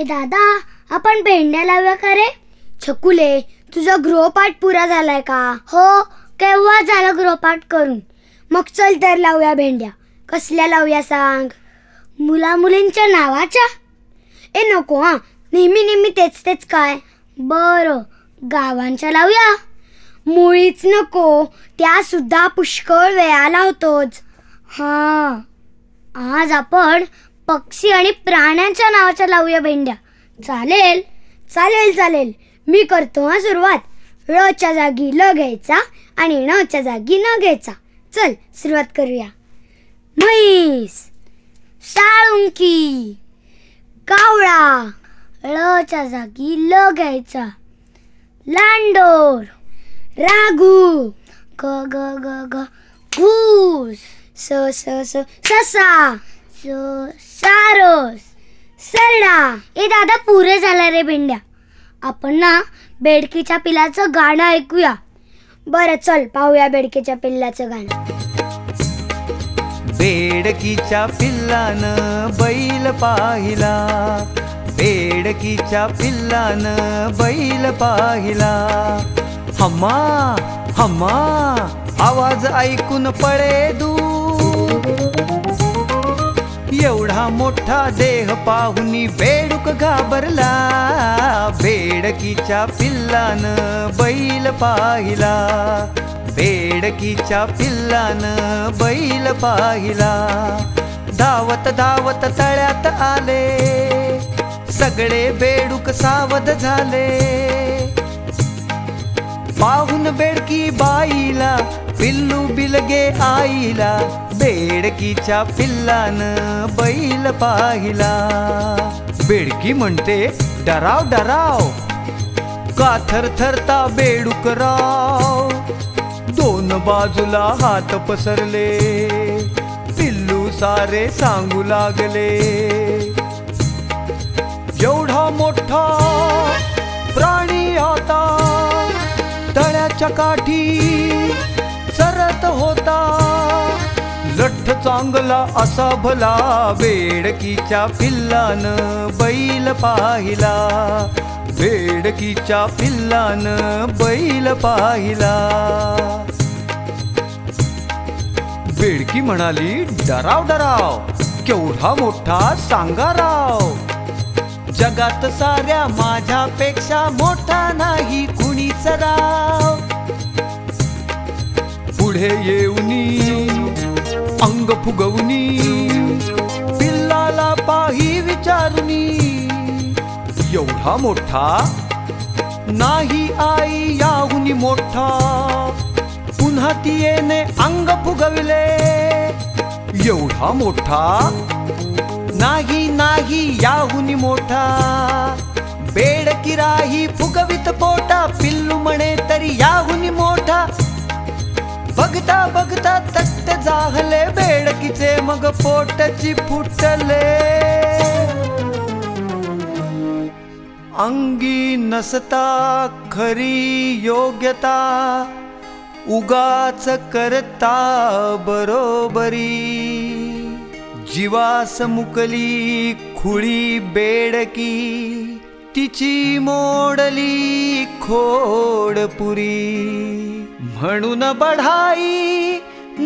ए दादा आपण भेंड्या लावूया का रे? छकुले तुझा गृहपाठ पुरा झालाय का? हो केव्हा झाला गृहपाठ करून? मग चल तर लावूया भेंड्या. कसल्या लावूया सांग? मुला मुलींच्या नावाच्या? ए नको हा. नेहमी नेहमी तेच तेच काय? बरं गावांच्या लावूया. मुळीच नको त्या सुद्धा पुष्कळ वेळा लावतोच. हा आज आपण पक्षी आणि प्राण्यांच्या नावाच्या लावूया भेंड्या. चालेल चालेल चालेल. मी करतो हा सुरुवात. ळच्या जागी ल घ्यायचा आणि णच्या जागी न घ्यायचा. चल सुरुवात करूया. म्हैस साळुंकी कावळा. ळच्या जागी ल घ्यायचा. लांडोर रागू ग ग ग ग. घूस स स स ससा सारस सरडा ए दादा पुरे झाला रे भेंड्या. आपण ना बेडकीच्या पिलाचं गाणं ऐकूया. बरं चल पाहूया बेडकीच्या पिल्लाचं गाणं. बेडकीच्या पिल्लानं बैल पाहिला. बेडकीच्या पिल्लानं बैल पाहिला. हम्मा हम्मा आवाज ऐकून पळे दूर. एवढा मोठा देह पाहुनी बेडूक घाबरला. बेडकीच्या पिल्लान बैल पाहिला. बेडकीच्या पिल्लानं बैल पाहिला. धावत धावत तळ्यात आले. सगळे बेडूक सावध झाले. पाहून बेडकी बाईला पिल्लू बिलगे आईला बेडकीच्या पिल्लानं बैल पाहिला. बेडकी म्हणते डराव डराव का थरथरता बेडूक दोन बाजूला हात पसरले पिल्लू सारे सांगू लागले. एवढा मोठा प्राणी आता तळ्याच्या काठी सरत होता लठ्ठ चांगला असा भला बेडकीच्या पिल्लान बैल पाहिला. बेडकीच्या पिल्लान बैल पाहिला. बेडकी म्हणाली डराव डराव केवढा मोठा सांगा राव. जगात साऱ्या माझ्यापेक्षा मोठा नाही कुणीच राव. पुढे येऊनी अंग फुगवनी पिल्लाला पाही विचारुनी. एवढा मोठा? नाही आई याहुनी मोठा. पुन्हा तियेने अंग फुगविले. एवढा मोठा? नाही नाही याहुनी मोठा. बेड किराही फुगवित पोटा पिल्लू म्हणे तरी याहुनी मोठा. बघता बघता तट्ट बेडकीचे मग पोटची फुटले. अंगी नसता खरी योग्यता उगाच करता बरोबरी. जीवास मुकली खुळी बेडकी तिची मोडली खोडपुरी. म्हणून बढाई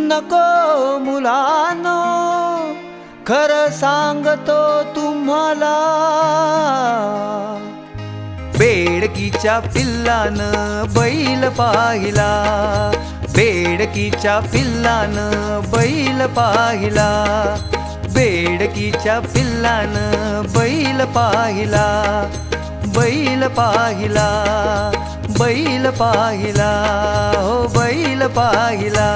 नको मुलानो खर सांगतो तुम्हाला. बेडकीच्या पिल्लान बैल पाहिला. बेडकीच्या पिल्लानं बैल पाहिला. बेडकीच्या पिल्लानं बैल पाहिला. बैल पाहिला. बैल पाहिला हो बैल पाहिला.